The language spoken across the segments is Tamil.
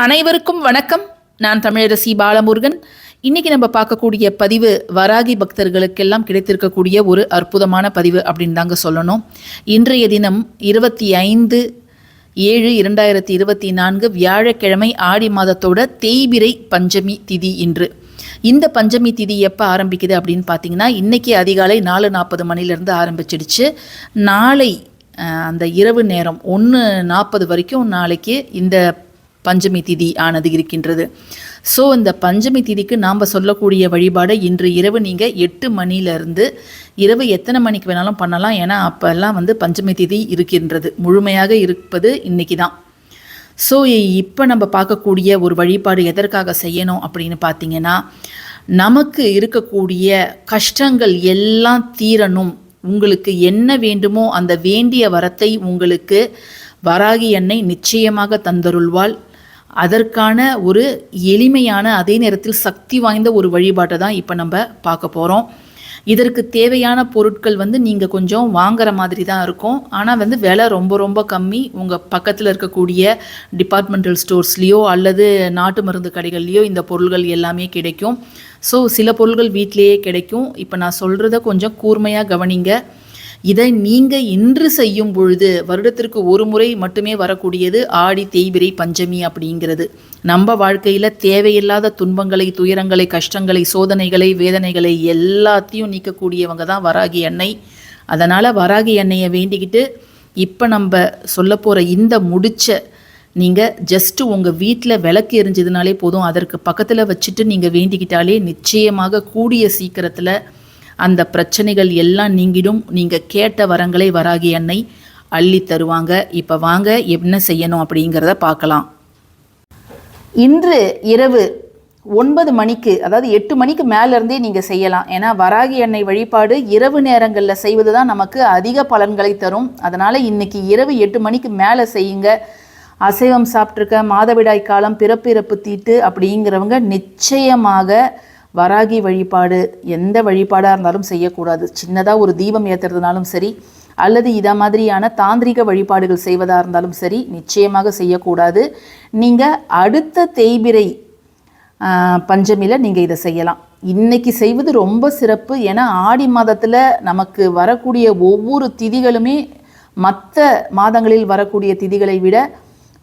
அனைவருக்கும் வணக்கம். நான் தமிழரசி பாலமுருகன். இன்னைக்கு நம்ம பார்க்கக்கூடிய பதிவு வராகி பக்தர்களுக்கெல்லாம் கிடைத்திருக்கக்கூடிய ஒரு அற்புதமான பதிவு அப்படின்னு தாங்க சொல்லணும். இன்றைய தினம் இருபத்தி ஐந்து ஏழு இரண்டாயிரத்தி இருபத்தி நான்கு வியாழக்கிழமை ஆடி மாதத்தோட தேய்பிரை பஞ்சமி திதி இன்று. இந்த பஞ்சமி திதி எப்போ ஆரம்பிக்குது அப்படின்னு பார்த்தீங்கன்னா இன்றைக்கி அதிகாலை நாலு நாற்பது மணிலேருந்து ஆரம்பிச்சிடுச்சு. நாளை அந்த இரவு நேரம் ஒன்று நாற்பது வரைக்கும் நாளைக்கு இந்த பஞ்சமி திதி ஆனது இருக்கின்றது. ஸோ இந்த பஞ்சமி திதிக்கு நாம் சொல்லக்கூடிய வழிபாடை இன்று இரவு நீங்கள் எட்டு மணிலேருந்து இரவு எத்தனை மணிக்கு வேணாலும் பண்ணலாம். ஏன்னா அப்போல்லாம் வந்து பஞ்சமி திதி இருக்கின்றது. முழுமையாக இருப்பது இன்றைக்கி தான் ஸோ இப்போ நம்ம பார்க்கக்கூடிய ஒரு வழிபாடு எதற்காக செய்யணும் அப்படின்னு பார்த்தீங்கன்னா நமக்கு இருக்கக்கூடிய கஷ்டங்கள் எல்லாம் தீரணும். உங்களுக்கு என்ன வேண்டுமோ அந்த வேண்டிய வரத்தை உங்களுக்கு வராகி எண்ணெய் நிச்சயமாக தந்தருள்வாள். அதற்கான ஒரு எளிமையான அதே நேரத்தில் சக்தி வாய்ந்த ஒரு வழிபாட்டை தான் இப்போ நம்ம பார்க்க போகிறோம் இதற்கு தேவையான பொருட்கள் வந்து நீங்கள் கொஞ்சம் வாங்குற மாதிரி தான் இருக்கும். ஆனால் வந்து விலை ரொம்ப ரொம்ப கம்மி. உங்கள் பக்கத்தில் இருக்கக்கூடிய டிபார்ட்மெண்டல் ஸ்டோர்ஸ்லேயோ அல்லது நாட்டு மருந்து கடைகள்லையோ இந்த பொருள்கள் எல்லாமே கிடைக்கும். ஸோ சில பொருள்கள் வீட்டிலேயே கிடைக்கும். இப்போ நான் சொல்கிறத கொஞ்சம் கூர்மையாக கவனிங்க. இதை நீங்கள் இன்று செய்யும் பொழுது வருடத்திற்கு ஒரு முறை மட்டுமே வரக்கூடியது ஆடி தேய்பிரை பஞ்சமி அப்படிங்கிறது. நம்ம வாழ்க்கையில் தேவையில்லாத துன்பங்களை துயரங்களை கஷ்டங்களை சோதனைகளை வேதனைகளை எல்லாத்தையும் நீக்கக்கூடியவங்க தான் வராகி எண்ணெய். அதனால் வராகி எண்ணெயை வேண்டிக்கிட்டு இப்போ நம்ம சொல்ல போகிற இந்த முடிச்ச நீங்கள் ஜஸ்ட்டு உங்கள் வீட்டில் விளக்கு எரிஞ்சதுனாலே போதும். அதற்கு பக்கத்தில் வச்சுட்டு நீங்கள் வேண்டிக்கிட்டாலே நிச்சயமாக கூடிய சீக்கிரத்தில் அந்த பிரச்சனைகள் எல்லாம் நீங்கிடும். நீங்கள் கேட்ட வரங்களை வராகி எண்ணெய் அள்ளி தருவாங்க. இப்போ வாங்க என்ன செய்யணும் அப்படிங்கிறத பார்க்கலாம். இன்று இரவு ஒன்பது மணிக்கு அதாவது எட்டு மணிக்கு மேலேருந்தே நீங்கள் செய்யலாம். ஏன்னா வராகி எண்ணெய் வழிபாடு இரவு நேரங்களில் செய்வது தான் நமக்கு அதிக பலன்களை தரும். அதனால் இன்னைக்கு இரவு எட்டு மணிக்கு மேலே செய்யுங்க. அசைவம் சாப்பிட்ருக்க மாதவிடாய் காலம் பிறப்பு இறப்பு தீட்டு அப்படிங்கிறவங்க நிச்சயமாக வராகி வழிபாடு எந்த வழிபாடாக இருந்தாலும் செய்யக்கூடாது. சின்னதாக ஒரு தீபம் ஏற்றுறதுனாலும் சரி அல்லது இதை மாதிரியான தாந்திரிக வழிபாடுகள் செய்வதாக இருந்தாலும் சரி நிச்சயமாக செய்யக்கூடாது. நீங்கள் அடுத்த தேய்பிரை பஞ்சமியில் நீங்கள் இதை செய்யலாம். இன்னைக்கு செய்வது ரொம்ப சிறப்பு. ஏன்னா ஆடி மாதத்தில் நமக்கு வரக்கூடிய ஒவ்வொரு திதிகளுமே மற்ற மாதங்களில் வரக்கூடிய திதிகளை விட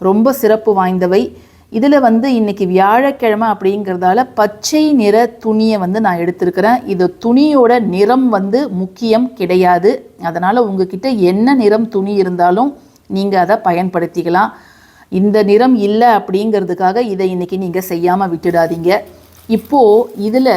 ரொம்ப சிறப்பு வாய்ந்தவை. இதில் வந்து இன்றைக்கி வியாழக்கிழமை அப்படிங்கிறதால பச்சை நிற துணியை வந்து நான் எடுத்திருக்கிறேன். இது துணியோட நிறம் வந்து முக்கியம் கிடையாது. அதனால் உங்ககிட்ட என்ன நிறம் துணி இருந்தாலும் நீங்கள் அதை பயன்படுத்திக்கலாம். இந்த நிறம் இல்லை அப்படிங்கிறதுக்காக இதை இன்றைக்கி நீங்கள் செய்யாமல் விட்டுடாதீங்க. இப்போது இதில்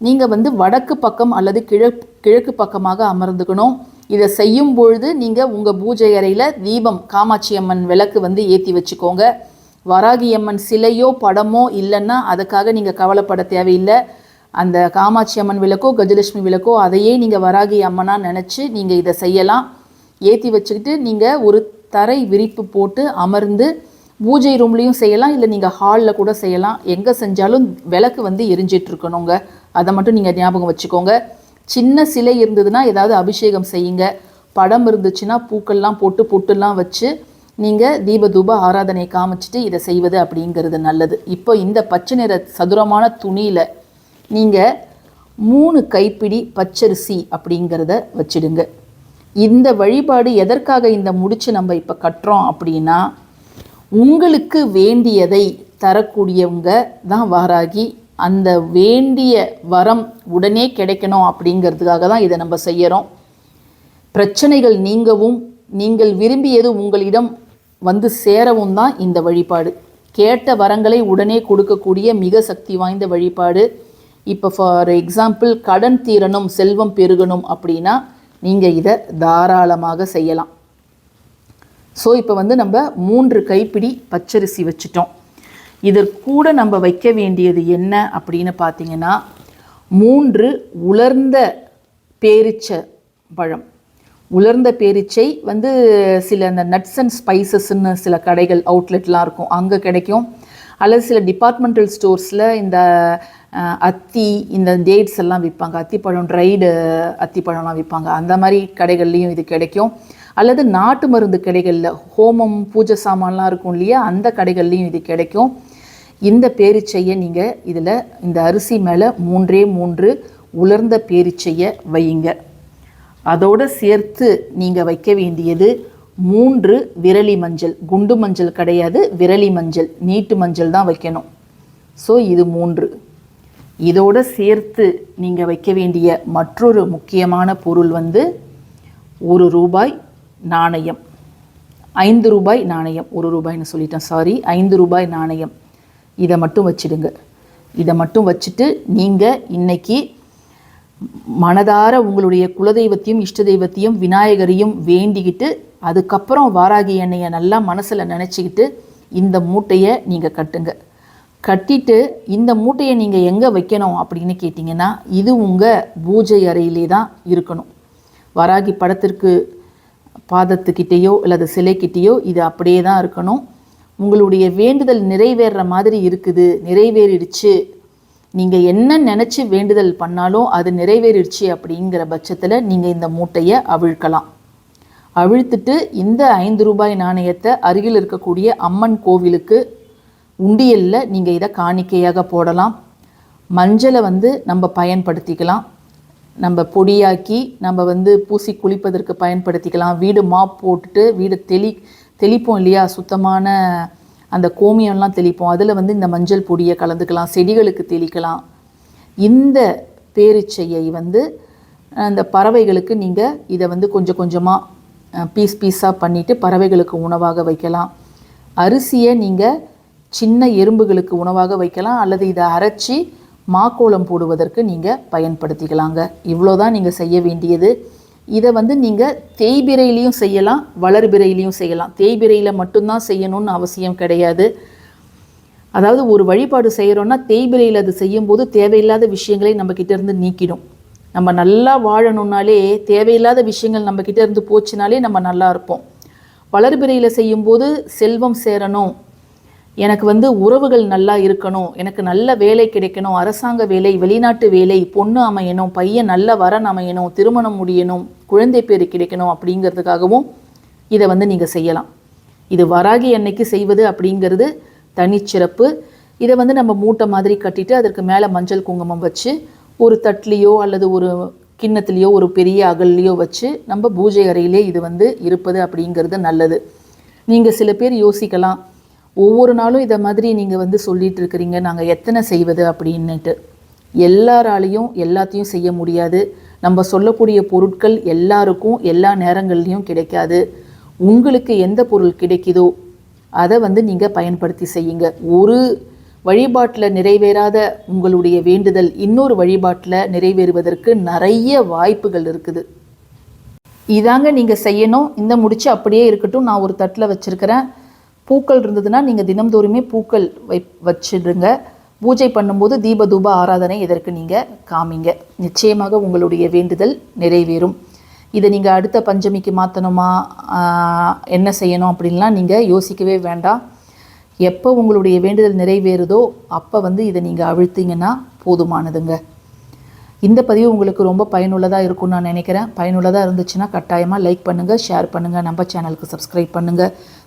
நீங்கள் வந்து வடக்கு பக்கம் அல்லது கிழக்கு கிழக்கு பக்கமாக அமர்ந்துக்கணும். இதை செய்யும் பொழுது நீங்கள் உங்கள் பூஜை அறையில் தீபம் காமாட்சி அம்மன் விளக்கு வந்து ஏற்றி வச்சுக்கோங்க. வராகி அம்மன் சிலையோ படமோ இல்லைன்னா அதுக்காக நீங்கள் கவலைப்பட தேவையில்லை. அந்த காமாட்சி அம்மன் விளக்கோ கஜலட்சுமி விளக்கோ அதையே நீங்கள் வராகி அம்மனாக நினச்சி நீங்கள் இதை செய்யலாம். ஏற்றி வச்சுக்கிட்டு நீங்கள் ஒரு தரை விரிப்பு போட்டு அமர்ந்து பூஜை ரூம்லேயும் செய்யலாம் இல்லை நீங்கள் ஹாலில் கூட செய்யலாம். எங்கே செஞ்சாலும் விளக்கு வந்து எரிஞ்சிட்ருக்கணுங்க அதை மட்டும் நீங்கள் ஞாபகம் வச்சுக்கோங்க. சின்ன சிலை இருந்ததுன்னா ஏதாவது அபிஷேகம் செய்யுங்க. படம் இருந்துச்சுன்னா பூக்கள்லாம் போட்டு பொட்டுலாம் வச்சு நீங்கள் தீப தூப ஆராதனை காமிச்சிட்டு இதை செய்வது அப்படிங்கிறது நல்லது. இப்போ இந்த பச்சை நிற சதுரமான துணியில் நீங்கள் மூணு கைப்பிடி பச்சரிசி அப்படிங்கிறத வச்சிடுங்க. இந்த வழிபாடு எதற்காக இந்த முடிச்சு நம்ம இப்போ கட்டுறோம் அப்படின்னா உங்களுக்கு வேண்டியதை தரக்கூடியவங்க தான் வாராகி அந்த வேண்டிய வரம் உடனே கிடைக்கணும் அப்படிங்கிறதுக்காக தான் இதை நம்ம செய்யறோம். பிரச்சனைகள் நீங்கவும் நீங்கள் விரும்பியது உங்களிடம் வந்து சேரவும் தான் இந்த வழிபாடு. கேட்ட வரங்களை உடனே கொடுக்கக்கூடிய மிக சக்தி வாய்ந்த வழிபாடு. இப்போ ஃபார் எக்ஸாம்பிள் கடன் தீரணும் செல்வம் பெருகணும் அப்படின்னா நீங்கள் இதை தாராளமாக செய்யலாம். ஸோ இப்போ வந்து நம்ம மூன்று கைப்பிடி பச்சரிசி வச்சுட்டோம். இதற்கூட நம்ம வைக்க வேண்டியது என்ன அப்படின்னு பார்த்தீங்கன்னா மூன்று உலர்ந்த பேரிச்ச பழம். உலர்ந்த பேரிச்சை வந்து சில இந்த நட்ஸ் அண்ட் ஸ்பைசஸ்ன்னு சில கடைகள் அவுட்லெட்லாம் இருக்கும். அங்கே கிடைக்கும். அல்லது சில டிபார்ட்மெண்டல் ஸ்டோர்ஸில் இந்த அத்தி இந்த டேட்ஸ் எல்லாம் விற்பாங்க அத்திப்பழம் ட்ரைடு அத்திப்பழம்லாம் விற்பாங்க அந்த மாதிரி கடைகள்லேயும் இது கிடைக்கும். அல்லது நாட்டு மருந்து கடைகளில் ஹோமம் பூஜை சாமான்லாம் இருக்கும் இல்லையா? அந்த கடைகள்லையும் இது கிடைக்கும். இந்த பேரிச்சையை நீங்கள் இதில் இந்த அரிசி மேலே மூன்றே மூன்று உலர்ந்த பேரிச்சையை வையுங்க. அதோடு சேர்த்து நீங்கள் வைக்க வேண்டியது மூன்று விரலி மஞ்சள். குண்டு மஞ்சள் கிடையாது விரலி மஞ்சள். நீட்டு மஞ்சள் தான் வைக்கணும். ஸோ இது மூன்று. இதோடு சேர்த்து நீங்கள் வைக்க வேண்டிய மற்றொரு முக்கியமான பொருள் வந்து ஒரு ரூபாய் நாணயம். ஐந்து ரூபாய் நாணயம். ஒரு ரூபாய்னு சொல்லிட்டேன் சாரி ஐந்து ரூபாய் நாணயம். இதை மட்டும் வச்சிடுங்க. இதை மட்டும் வச்சுட்டு நீங்கள் இன்றைக்கி மனதார உங்களுடைய குலதெய்வத்தையும் இஷ்ட தெய்வத்தையும் விநாயகரையும் வேண்டிக்கிட்டு அதுக்கப்புறம் வாராகி எண்ணெயை நல்லா மனசில் நினச்சிக்கிட்டு இந்த மூட்டையை நீங்கள் கட்டுங்க. கட்டிட்டு இந்த மூட்டையை நீங்கள் எங்கே வைக்கணும் அப்படின்னு கேட்டிங்கன்னா இது உங்கள் பூஜை அறையிலே தான் இருக்கணும். வராகி படத்திற்கு பாதத்துக்கிட்டேயோ அல்லது சிலைக்கிட்டேயோ இது அப்படியே தான் இருக்கணும். உங்களுடைய வேண்டுதல் நிறைவேறுற மாதிரி இருக்குது நிறைவேறிடுச்சு நீங்கள் என்ன நினச்சி வேண்டுதல் பண்ணாலும் அது நிறைவேறிடுச்சு அப்படிங்கிற பட்சத்தில் நீங்கள் இந்த மூட்டையை அவிழ்க்கலாம். அவிழ்த்துட்டு இந்த ஐந்து ரூபாய் நாணயத்தை அருகில் இருக்கக்கூடிய அம்மன் கோவிலுக்கு உண்டியலில் நீங்கள் இதை காணிக்கையாக போடலாம். மஞ்சளை வந்து நம்ம பயன்படுத்திக்கலாம். நம்ம பொடியாக்கி நம்ம வந்து பூசி குளிப்பதற்கு பயன்படுத்திக்கலாம். வீடு மாப் போட்டுட்டு வீடு தெளி தெளிப்போம் இல்லையா? சுத்தமான அந்த கோமியம்லாம் தெளிப்போம். அதில் வந்து இந்த மஞ்சள் பொடியை கலந்துக்கலாம் செடிகளுக்கு தெளிக்கலாம். இந்த பேரிச்சையை வந்து அந்த பறவைகளுக்கு நீங்கள் இதை வந்து கொஞ்சம் கொஞ்சமாக பீஸ் பீஸாக பண்ணிவிட்டு பறவைகளுக்கு உணவாக வைக்கலாம். அரிசியை நீங்கள் சின்ன எறும்புகளுக்கு உணவாக வைக்கலாம். அல்லது இதை அரைச்சி மாக்கோலம் போடுவதற்கு நீங்கள் பயன்படுத்திக்கலாங்க. இவ்வளோதான் நீங்கள் செய்ய வேண்டியது. இதை வந்து நீங்கள் தேய்பிரையிலையும் செய்யலாம் வளர்பிரையிலையும் செய்யலாம். தேய்பிரையில் மட்டும்தான் செய்யணும்னு அவசியம் கிடையாது. அதாவது ஒரு வழிபாடு செய்கிறோன்னா தேய்பிரையில் அது செய்யும்போது தேவையில்லாத விஷயங்களை நம்ம இருந்து நீக்கிடும். நம்ம நல்லா வாழணும்னாலே தேவையில்லாத விஷயங்கள் நம்ம இருந்து போச்சுனாலே நம்ம நல்லா இருப்போம். வளர்பிறையில் செய்யும்போது செல்வம் சேரணும். எனக்கு வந்து உறவுகள் நல்லா இருக்கணும் எனக்கு நல்ல வேலை கிடைக்கணும் அரசாங்க வேலை வெளிநாட்டு வேலை பொண்ணு அமையணும் பையன் நல்ல வரன் அமையணும் திருமணம் முடியணும் குழந்தை பேர் கிடைக்கணும் அப்படிங்கிறதுக்காகவும் இதை வந்து நீங்கள் செய்யலாம். இது வராகி அன்னைக்கு செய்வது அப்படிங்கிறது தனிச்சிறப்பு. இதை வந்து நம்ம மூட்டை மாதிரி கட்டிட்டு அதற்கு மேலே மஞ்சள் குங்குமம் வச்சு ஒரு தட்லேயோ அல்லது ஒரு கிண்ணத்துலேயோ ஒரு பெரிய அகல்லையோ வச்சு நம்ம பூஜை அறையிலே இது வந்து இருப்பது அப்படிங்கிறது நல்லது. நீங்கள் சில பேர் யோசிக்கலாம் ஒவ்வொரு நாளும் இதை மாதிரி நீங்கள் வந்து சொல்லிட்டு இருக்கிறீங்க. நாங்கள் எத்தனை செய்வது அப்படின்னுட்டு. எல்லாராலையும் எல்லாத்தையும் செய்ய முடியாது. நம்ம சொல்லக்கூடிய பொருட்கள் எல்லாருக்கும் எல்லா நேரங்கள்லையும் கிடைக்காது. உங்களுக்கு எந்த பொருள் கிடைக்குதோ அதை வந்து நீங்கள் பயன்படுத்தி செய்யுங்க. ஒரு வழிபாட்டில் நிறைவேறாத உங்களுடைய வேண்டுதல் இன்னொரு வழிபாட்டில் நிறைவேறுவதற்கு நிறைய வாய்ப்புகள் இருக்குது. இதாங்க நீங்கள் செய்யணும். இந்த முடிச்சு அப்படியே இருக்கட்டும். நான் ஒரு தட்டில் வச்சுருக்கிறேன். பூக்கள் இருந்ததுன்னா நீங்கள் தினம்தோறுமே பூக்கள் வை வச்சிடுங்க. பூஜை பண்ணும்போது தீப தூப ஆராதனை இதற்கு நீங்கள் காமிங்க. நிச்சயமாக உங்களுடைய வேண்டுதல் நிறைவேறும். இதை நீங்கள் அடுத்த பஞ்சமிக்கு மாற்றணுமா என்ன செய்யணும் அப்படின்லாம் நீங்கள் யோசிக்கவே வேண்டாம். எப்போ உங்களுடைய வேண்டுதல் நிறைவேறுதோ அப்போ வந்து இதை நீங்கள் அழுத்திங்கன்னா போதுமானதுங்க. இந்த பதிவு உங்களுக்கு ரொம்ப பயனுள்ளதாக இருக்கும்னு நான் நினைக்கிறேன். பயனுள்ளதாக இருந்துச்சுன்னா கட்டாயமாக லைக் பண்ணுங்கள் ஷேர் பண்ணுங்கள் நம்ம சேனலுக்கு சப்ஸ்கிரைப் பண்ணுங்கள்